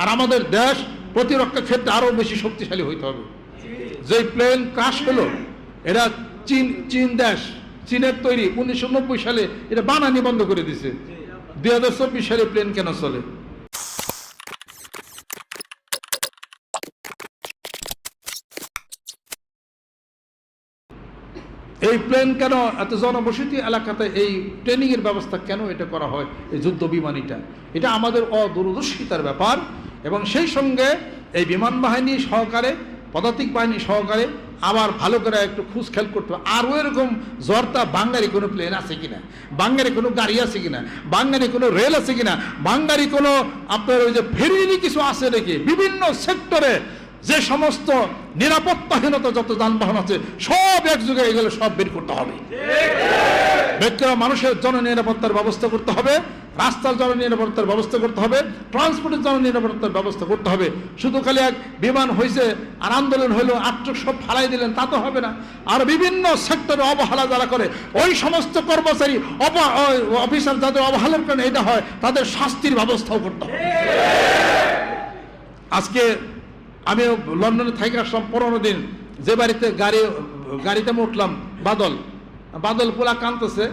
আর আমাদের দেশ প্রতিরক্ষা ক্ষেত্রে আরও বেশি শক্তিশালী হইতে হবে। যে প্লেন ক্রাশ হলো, এরা চীন চীন দেশ, চীনের তৈরি উনিশশো নব্বই সালে এটা বানানি বন্ধ করে দিছে। দুই হাজার চব্বিশ সালে প্লেন কেন চলে? এই প্লেন কেন, এত জনবসতি এলাকাতে এই ট্রেনিংয়ের ব্যবস্থা কেন এটা করা হয়, এই যুদ্ধ বিমানিটা? এটা আমাদের অদূরদর্শিতার ব্যাপার। এবং সেই সঙ্গে এই বিমান বাহিনী সহকারে পদাতিক বাহিনী সহকারে আবার ভালো করে একটু খেল করতে হবে। আরও এরকম জর্তা বাঙ্গারি কোনো প্লেন আছে কিনা? বাঙ্গারি কোনো গাড়ি আছে কিনা? বাঙ্গারি কোনো রেল আছে কিনা? বাঙ্গারি কোনো আপনার ওই যে ফেরিনি কিছু আছে নাকি? বিভিন্ন সেক্টরে যে সমস্ত নিরাপত্তাহীনতা যত যানবাহন আছে সব এক যুগে এগুলো সব বের করতে হবে। বের করে মানুষের জন নিরাপত্তার ব্যবস্থা করতে হবে। রাস্তার জন নিরাপত্তার ব্যবস্থা করতে হবে ট্রান্সপোর্টের জন নিরাপত্তার ব্যবস্থা করতে হবে। শুধু খালি এক বিমান হয়েছে আর আন্দোলন হইল আটক সব ফালাই দিলেন, তা তো হবে না। আর বিভিন্ন সেক্টরে অবহেলা যারা করে, ওই সমস্ত কর্মচারী অফিসার যাদের অবহেলার কারণে এটা হয়, তাদের শাস্তির ব্যবস্থাও করতে হবে। আজকে আমি লন্ডনে থেকে আসলাম, পনেরো দিন। যে বাড়িতে গাড়ি, গাড়িতে আমি উঠলাম, বাদল। বাদল পোলা কানতেছে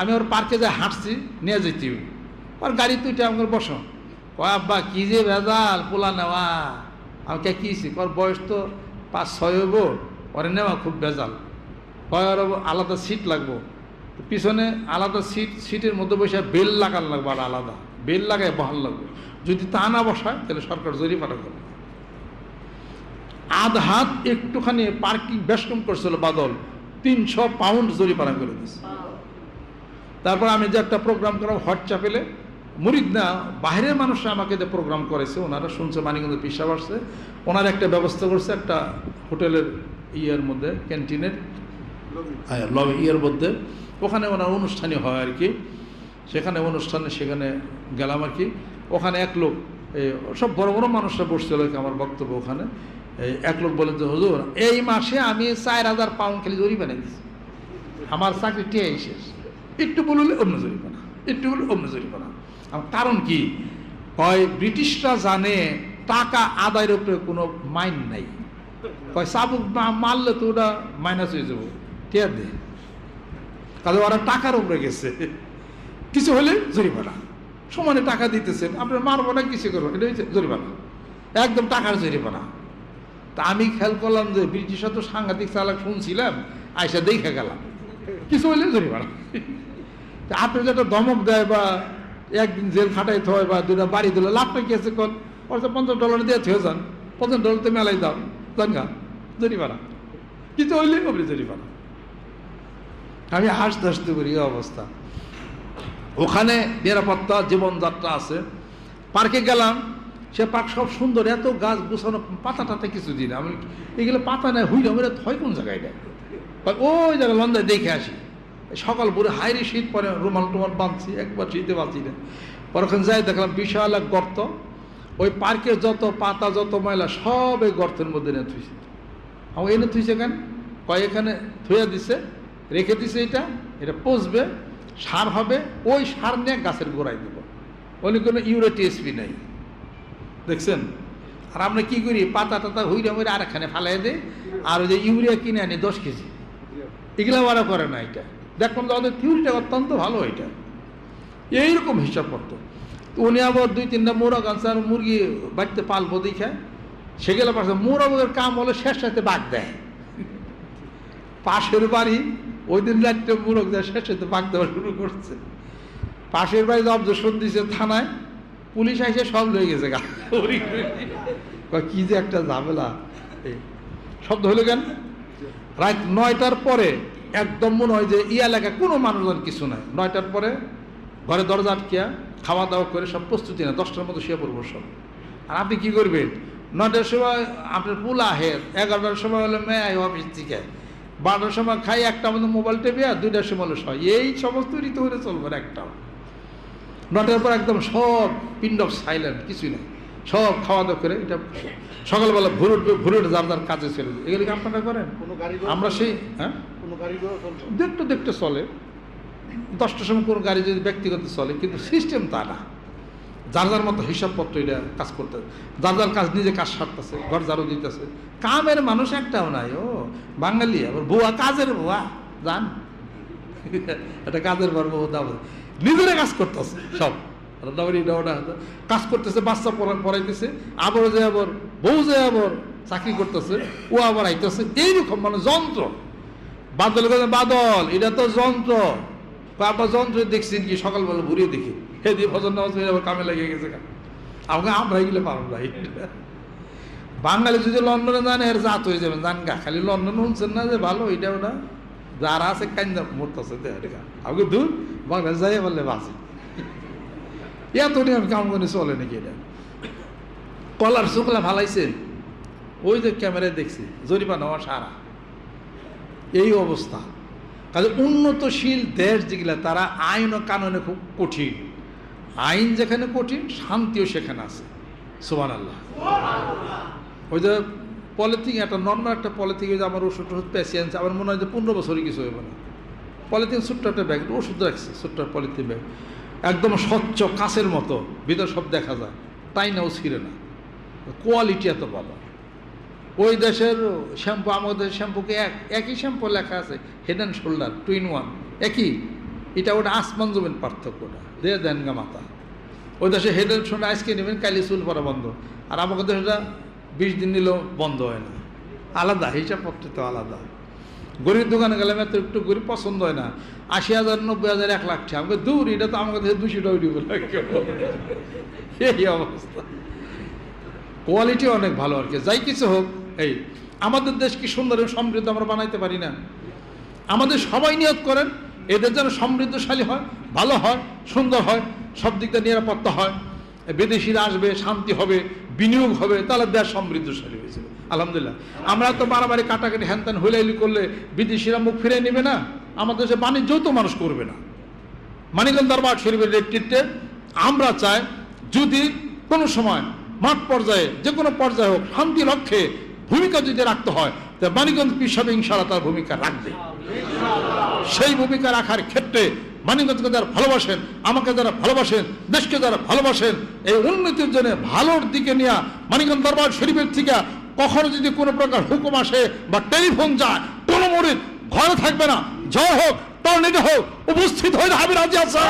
আমি ওর পার্কে যে হাঁটছি, নিয়ে যেতে ওর গাড়ি তুইটা আমার বসো। কয় আব্বা কি যে ভেজাল পোলা নেওয়া। আমাকে কিছি ওর বয়স তো পাঁচ ছয় হইব ওরে নেওয়া খুব ভেজাল। কয় ওর আলাদা সিট লাগবো। পিছনে আলাদা সিট সিটের মধ্যে বসে বেল লাগানো লাগবে আর আলাদা। বেল লাগায় বহাল লাগবে। যদি তা না বসায় তাহলে সরকার জরিমানা করবে। আধ হাত একটুখানি পার্কিং বেশকম করছিল বাদল। তিনশো পাউন্ড জরিমানা করে দিয়েছে। তারপর আমি যে একটা প্রোগ্রাম করাম হোয়াটসঅ্যাপেলে মুরিদ না বাইরের মানুষরা আমাকে যে প্রোগ্রাম করেছে, ওনারা শুনছে মানিকগঞ্জ পিসা আসছে। ওনার একটা ব্যবস্থা করছে, একটা হোটেলের ইয়ের মধ্যে, ক্যান্টিনের ইয়ের মধ্যে। ওখানে ওনার অনুষ্ঠানই হয় আর কি। সেখানে অনুষ্ঠানে, সেখানে গেলাম আর কি। ওখানে এক লোক সব বড় বড় মানুষরা বসছিল আমার বক্তব্য ওখানে। এক লোক বলেন যে, হুজুর, এই মাসে আমি চার হাজার পাউন্ড খালি জরিমানা দিচ্ছি আমার চাকরি টিয়াই শেষ। একটু বললে অন্য জরিমানা, একটু বললে অন্য জরিমানা। কারণ কি? হয় ব্রিটিশরা জানে টাকা আদায়ের উপরে কোনো মাইন নাই। কয়, চাবুক না মারলে তো ওটা মাইনাস হয়ে যাব। টিয়া দে। কাজে ওরা টাকার উপরে গেছে। কিছু হলে জরিমানা। সমানে টাকা দিতেছেন, আপনার মারবো না কিছু করব এটা হচ্ছে জরিমানা। একদম টাকার জরিমানা। তা আমি খেয়াল করলাম যে ব্রিটিশরা তো সাংঘাতিক চালাক শুনছিলাম, আইসা দেখে গেলাম। কিছু হইলে জরিমানা। আপনি যেটা ধমক দেয় বা একদিন জেল খাটাইতে হয় বা দুটা বাড়ি দিলে লাভটা কি আছে কোন? অর্থ পঞ্চাশ ডলার দিয়ে থয়ে যান। পঞ্চাশ ডলার তো মেলাই দাও জান গা জরিমানা। কিছু হইলে আপনি জরিমানা। আমি হাসতে হাসতে করি অবস্থা। ওখানে নিরাপত্তা জীবনযাত্রা আছে। পার্কে গেলাম সে পার্ক সব সুন্দর এত গাছ গুছানো পাতা টাতা কিছু দিন আমি এগুলো পাতা নেই হুইল আমার হয় কোন জায়গায় এটা কয়, ওই জায়গায় লন্দায় দেখে আসি। সকাল ভোরে হাইরে শীত পরে রুমাল টুমাল বাঁধছি, একবার শীতে বাঁধছি না। পর ওখানে যাই দেখলাম বিশাল এক গর্ত। ওই পার্কের যত পাতা, যত ময়লা, সব এই গর্তের মধ্যে নিয়ে থুইছে। আমার এনে থুইছে কেন? কয়, এখানে থুয়ে দিছে, রেখে দিছে এটা এটা পচবে, সার হবে, ওই সার নিয়ে গাছের গোড়ায় দেব। ওই কোনো ইউরিয়া টিএসপি নাই। দেখছেন? আর আমরা কী করি? পাতা টাতা হুইরে আর এখানে ফালাই দেয় আর ওই যে ইউরিয়া কিনে আনি দশ কেজি। এগুলো ওরা করে না এটা। দেখলাম যে ওদের থিওরিটা অত্যন্ত ভালো এটা। এইরকম হিসাব করতো। উনি আবার দুই, তিনটা মোরগ আনছে আর মুরগি বাড়িতে পালবো দেখে সেগুলো পাশে মোরগের কাম হলে শেষ সাথে বাঘ দেয়। পাশের বাড়ি ওই দিন রাত্রে মুরগ দেয়, শেষ সাথে বাঘ দেওয়া শুরু করছে। পাশের বাড়ি অবজেকশন দিছে থানায়, পুলিশ এসে সব লয়ে গেছে গা। কি যে একটা ঝামেলা। শব্দ হলো কেন? রাত নয়টার পরে একদম মনে হয় যে ই এলাকায় কোনো মানুষজন কিছু নাই। নয়টার পরে ঘরে দরজা আটকিয়া খাওয়া দাওয়া করে সব প্রস্তুতি না দশটার মতো শুয়ে পড়ব সব। আর আপনি কি করবেন? নয়টার সময় আপনার পুলা আহে এগারোটার সময় হলো মেয়ে আয় অফিস থেকে। বারোটার সময় খাই একটা মতো মোবাইল টেপে আর দুইটার সময় হলো সয় এই সমস্ত ঋতু হলে চলবে না একটাও নটার পর একদম সব পিন্ড অফ সাইলেন্ট কিছুই নেই। সব খাওয়া দাওয়া করে এটা সকালবেলা ভোর উঠবে ভোর উঠে যার যার কাজে চলে এগুলো কি আপনারা করেন? কোনো গাড়ি আমরা সেই হ্যাঁ? দেখতে দেখতে চলে। দশটার সময় কোনো গাড়ি যদি ব্যক্তিগত চলে, কিন্তু সিস্টেম তা না। যার যার মতো হিসাবপত্র এটা কাজ করতে যার যার কাজ নিজে কাজ সারতেছে, ঘর ঝাড়ু দিতেছে। কামের মানুষ একটাও নাই, ও, বাঙালি, আবার বুয়া, কাজের বুয়া, জান? এটা কাজের দাও নিজেরা কাজ করতেছে, সব। কাজ করতেছে, বাচ্চা পড়া- পড়াইতেছে, আবার যে আবার বউ যে আবার চাকরি করতেছে, ও আবার আইতেছে, এইরকম মানে যন্ত্র। বাদল বাদল, এটা তো যন্ত্র। আপনার যন্ত্র দেখছেন কি? সকালবেলা ঘুরিয়ে দেখি। হে দিয়ে ভজন কামে লেগে গেছে। আমাকে আমরা এগুলো পারব না। বাঙালি যদি লন্ডনে যান, এর জাত হয়ে যাবেন। জান গা, খালি লন্ডন শুনছেন না যে ভালো, এটা ওটা। যারা আছে কান্দা মরতেছে আমাকে দূর, বাংলাদেশ যাই বললে বাঁচি। এত আমি কাম করে, চলে নাকি এটা। কলার শুকলা ভালাইছেন ওই যে ক্যামেরায় দেখছি, জরিমানা সারা। এই অবস্থা। কাজে উন্নতশীল দেশ যেগুলা তারা আইন ও কানুনে খুব কঠিন। আইন যেখানে কঠিন শান্তিও সেখানে আছে। সুবান আল্লাহ ওই যে পলিথিন একটা নর্মাল একটা পলিথিন ওই যে আমার ওষুধ টষুধ পেঁচিয়ে আমার মনে হয় যে পনেরো বছরই কিছু হইব না। পলিথিন ছোট্ট একটা ব্যাগ ওষুধ রাখছে ছোট্ট পলিথিন ব্যাগ। একদম স্বচ্ছ কাঁচের মতো ভিতর সব দেখা যায়। তাই না ও ছিঁড়ে না। কোয়ালিটি এত ভালো। ওই দেশের শ্যাম্পু, আমাদের শ্যাম্পুকে এক, একই শ্যাম্পু লেখা আছে head and shoulder two in one একই। এটা ওটা আসমান জমিন পার্থক্যটা দে দেন গা মাথা। ওই দেশে হেড অ্যান্ড শোল্ডার আজকে নেবেন কালি চুল পরা বন্ধ। আর আমাকে দেশে এটা বিশ দিন নিলেও বন্ধ হয় না। আলাদা, হিসাব পত্র তো আলাদা। গরিব দোকানে গেলে এত একটু গরিব পছন্দ হয় না। আশি হাজার, নব্বই হাজার, এক লাখ টাকা। আমাকে দূর, এটা তো আমাকে দেশে দুশো টাকা দিব এই অবস্থা। কোয়ালিটি অনেক ভালো আর কি। যাই কিছু হোক এই, আমাদের দেশ কি সুন্দর এবং সমৃদ্ধ আমরা বানাইতে পারি না? আমাদের সবাই নিয়ত করেন, এদের যেন সমৃদ্ধশালী হয়, ভালো হয়, সুন্দর হয়, সব দিক দিয়ে নিরাপত্তা হয়। বিদেশিরা আসবে, শান্তি হবে, বিনিয়োগ হবে, তাহলে দেশ সমৃদ্ধশালী হয়েছে আলহামদুলিল্লাহ। আমরা তো মারামারি কাটাকাটি হ্যান হুলাইলি করলে বিদেশিরা মুখ ফিরে নেবে না? আমাদের দেশে বাণিজ্যও তো মানুষ করবে না। মানিকগঞ্জ দরবার শরীফের নেতৃত্বে আমরা চাই, যদি কোনো সময় মাঠ পর্যায়ে, যে কোনো পর্যায়ে হোক, শান্তি লক্ষ্যে ভূমিকা যদি রাখতে হয়, তা মানিকগঞ্জ পিসাবে ইনশাল্লাহ তার ভূমিকা রাখবে। সেই ভূমিকা রাখার ক্ষেত্রে মানিকগঞ্জকে যারা ভালোবাসেন, আমাকে যারা ভালোবাসেন, দেশকে যারা ভালোবাসেন, এই উন্নতির জন্য ভালোর দিকে নিয়ে মানিকগঞ্জ দরবার শরীফের থেকে কখনো যদি কোনো প্রকার হুকুম আসে বা টেলিফোন যায়, কোনো মরিদ ঘরে থাকবে না। জয় হোক, টর্নেডো হোক, উপস্থিত হয়ে যাবে রাজি আছে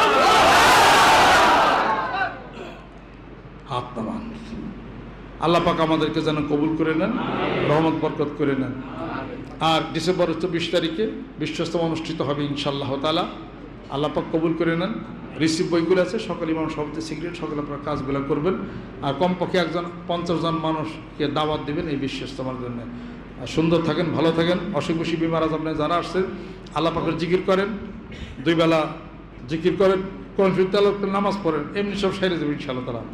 হাত আল্লাহ পাক আমাদেরকে যেন কবুল করে নেন, রহমত, বরকত করে নেন। আর ডিসেম্বর চব্বিশ তারিখে বিশ্বস্তম অনুষ্ঠিত হবে ইনশাল্লাহ তালা আল্লাহ পাক কবুল করে নেন। রিসিভ বইগুলো আছে, সকল ইমাম সভাপতি সিক্রেট সকল আপনার কাজগুলো করবেন। আর কমপক্ষে একজন, পঞ্চাশ জন মানুষকে দাওয়াত দেবেন এই বিশ্বস্তমার জন্য। সুন্দর থাকেন, ভালো থাকেন। অসুখ বসি বিমার আজ আপনি যারা আসছেন আল্লাহ পাকের জিকির করেন। দুই বেলা জিকির করেন কোন নামাজ পড়েন, এমনি সব সেরে দেবেন ইনশাল্লাহ তালা